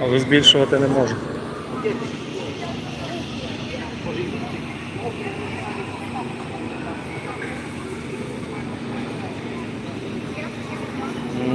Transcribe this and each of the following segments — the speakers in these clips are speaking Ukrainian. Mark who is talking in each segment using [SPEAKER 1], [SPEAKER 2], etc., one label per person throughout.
[SPEAKER 1] Але збільшувати не можу.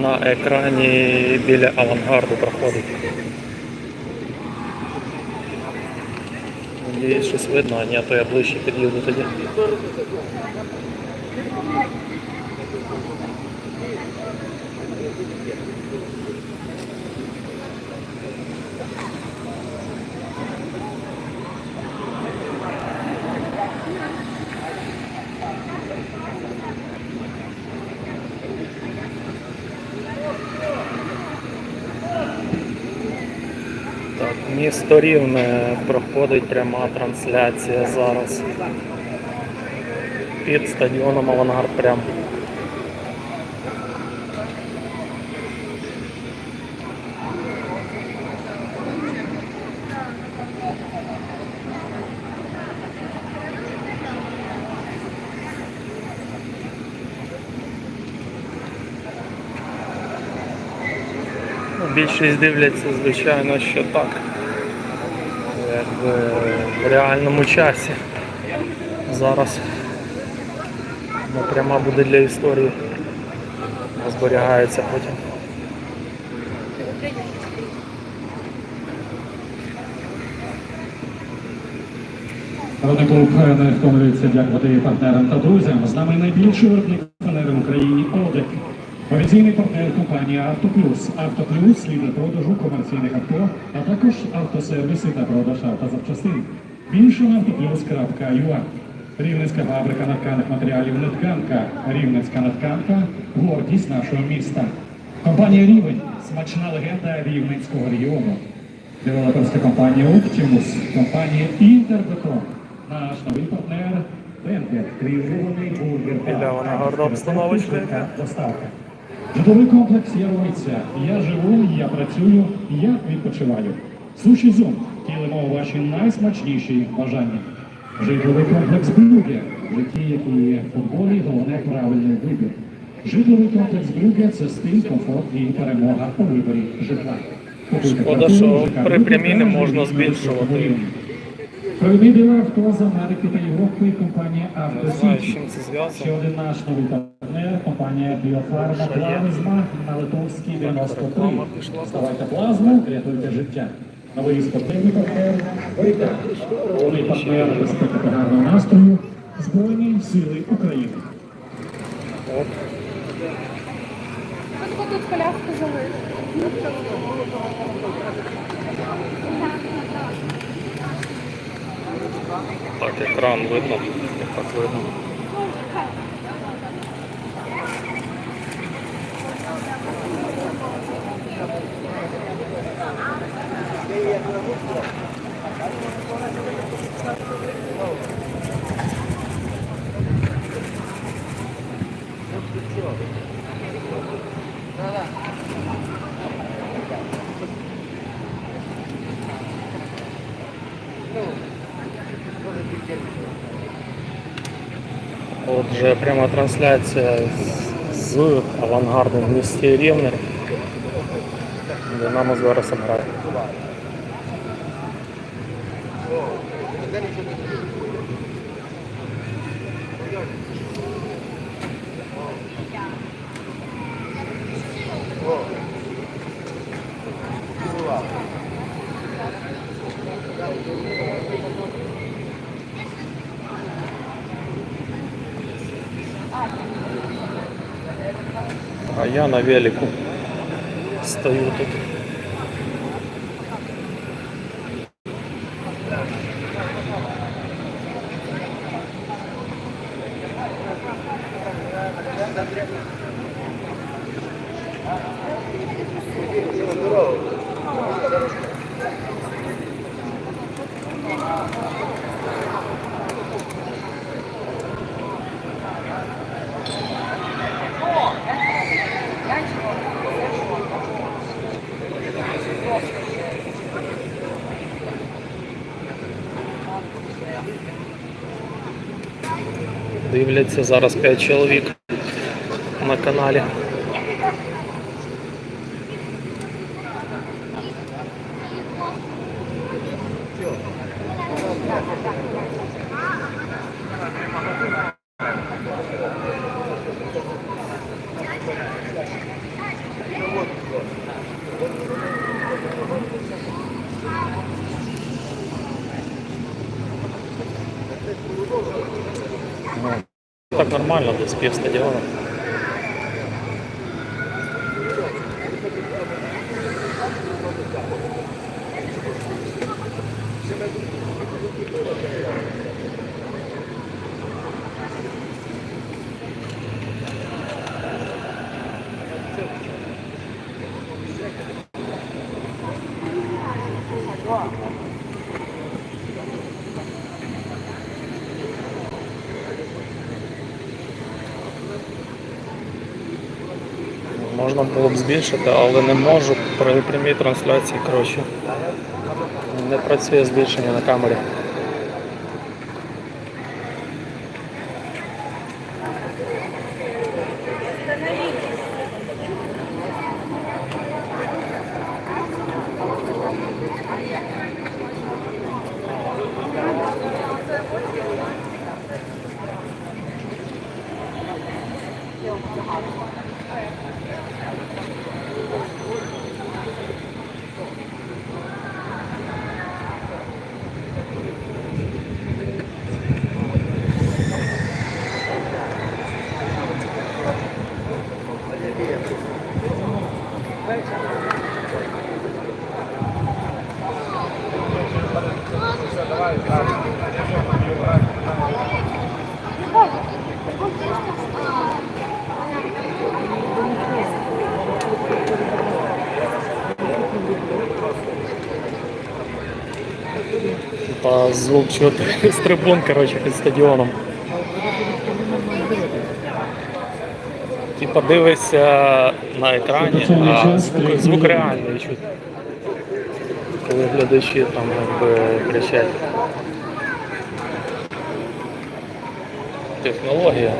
[SPEAKER 1] На екрані біля авангарду проходить. Надіюсь, щось видно, а ні, то я ближче під'їду тоді. Місто Рівне проходить пряма трансляція зараз. Під стадіоном Авангард прям. Більшість дивляться, звичайно, що так. В реальному часі. Зараз пряма буде для історії. Зберігається потім.
[SPEAKER 2] Народний не втомлюється дякувати партнерам та друзям. З нами найбільший виробник фанери в Україні. Офіційний партнер компанії Автоплюс. Автоплюс лідер продажу комерційних авто, а також автосервіси та продаж автозапчастин. Більше на автоплюс.ua. Рівненська фабрика натканих матеріалів Нетканка. Рівненська натканка гордість нашого міста. Компанія Рівень смачна легенда Рівненського регіону. Девелоперська компанія Оптимус, компанія Інтербетон, наш новий партнер Бенкет, кріжований бургер.
[SPEAKER 1] Біля вона гарна обстановочка.
[SPEAKER 2] Доставка. Житловий комплекс Яровиця. Я живу, я працюю, я відпочиваю. Суші Зум. Тілимо ваші найсмачніші бажання. Житловий комплекс Брюге. В житті, як і в футболі, головне правильний вибір. Житловий комплекс Брюге – це стиль, комфорт і перемога у виборі житла.
[SPEAKER 1] Шкода, що при прямій не можна збільшувати.
[SPEAKER 2] Провідний дилер авто з Америки та Європи компанія
[SPEAKER 1] Не
[SPEAKER 2] «Автосіті». Ще один наш новий партнер, компанія Біофарма? Плазма на Литовській 93.
[SPEAKER 1] реклама пішла.
[SPEAKER 2] Ставайте плазму, рятуйте життя. Новий спортивний партнер Войта. Головний партнер безпеки та гарного настрою Збройні Сили України.
[SPEAKER 3] Тут коляску залишив?
[SPEAKER 1] Так, екран видно. Так видно. Отже, пряма трансляція з- авангардом в місті Рівне. Динамо зараз грає. Я на велику стою тут. Дивляться зараз 5 чоловік на каналі. Так нормально, десь пів стадіону. Можна було б збільшити, але не можу при прямій трансляції. Коротше, не працює збільшення на камері. Та звук з трибун, коротше, під стадіоном. Типа дивишся на екрані, а звук, звук реальний чути. Коли глядачі там якби кричать. Технологія.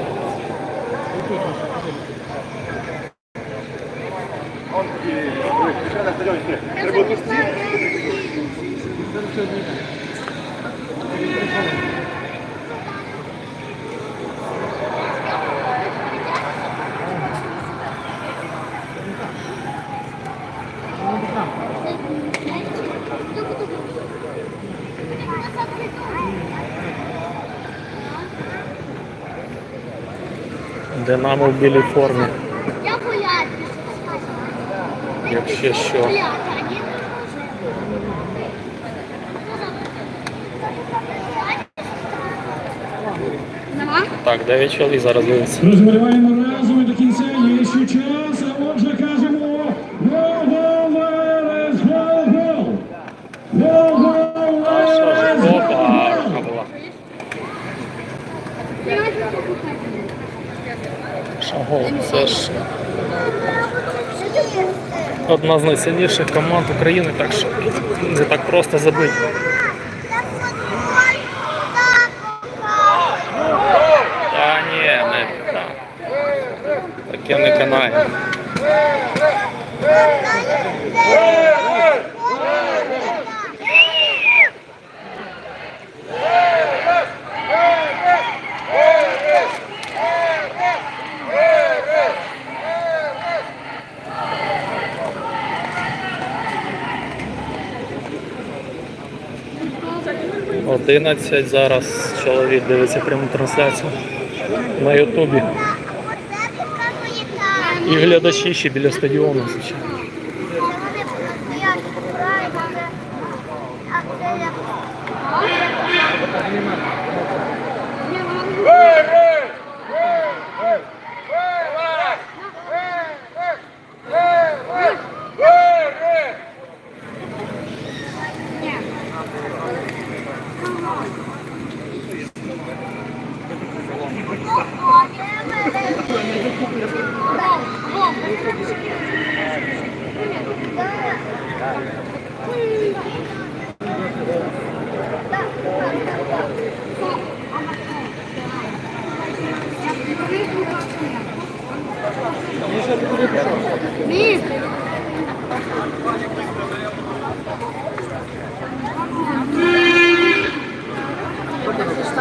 [SPEAKER 1] Динамо в білій формі. Якщо що. Так, 9 чоловік зараз дивиться.
[SPEAKER 2] Розмовляємо разом і до кінця є ще час, а отже кажемо гол, гол, Верес, гол, гол. Гол, гол,
[SPEAKER 1] А що ж,
[SPEAKER 2] Верес,
[SPEAKER 1] опа,
[SPEAKER 2] гол,
[SPEAKER 1] рука
[SPEAKER 2] гол.
[SPEAKER 1] була. Гол? Це ж одна з найсильніших команд України, так що не так просто забити. Та ні, не так. Таке не канає. Одинадцять зараз чоловік дивиться пряму трансляцію на Ютубі. І глядачі ще біля стадіону,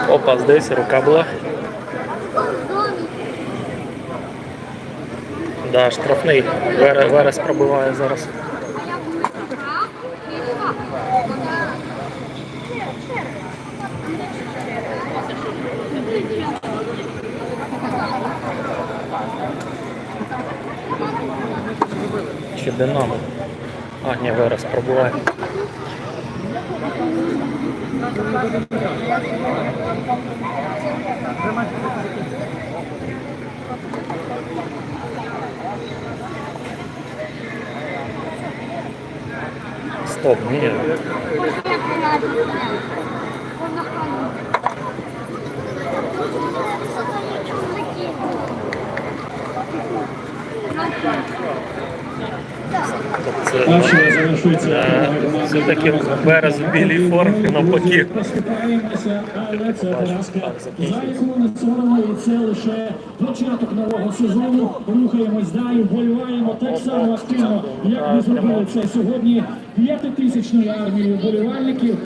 [SPEAKER 1] Опа, здається, рука була. Да, штрафний. Вере- Верес пробиває зараз. Чи Динамо? А, ні, Верес пробуває. Стоп, ні. Е,
[SPEAKER 2] команда
[SPEAKER 1] все-таки
[SPEAKER 2] «Динамо».
[SPEAKER 1] Верес в білій формі навпаки.
[SPEAKER 2] Але це поразка, за яку не соромно, і це лише початок нового сезону. Рухаємось далі, вболіваємо так само активно, як ми зробили це сьогодні. П'ятитисячною армією вболівальників.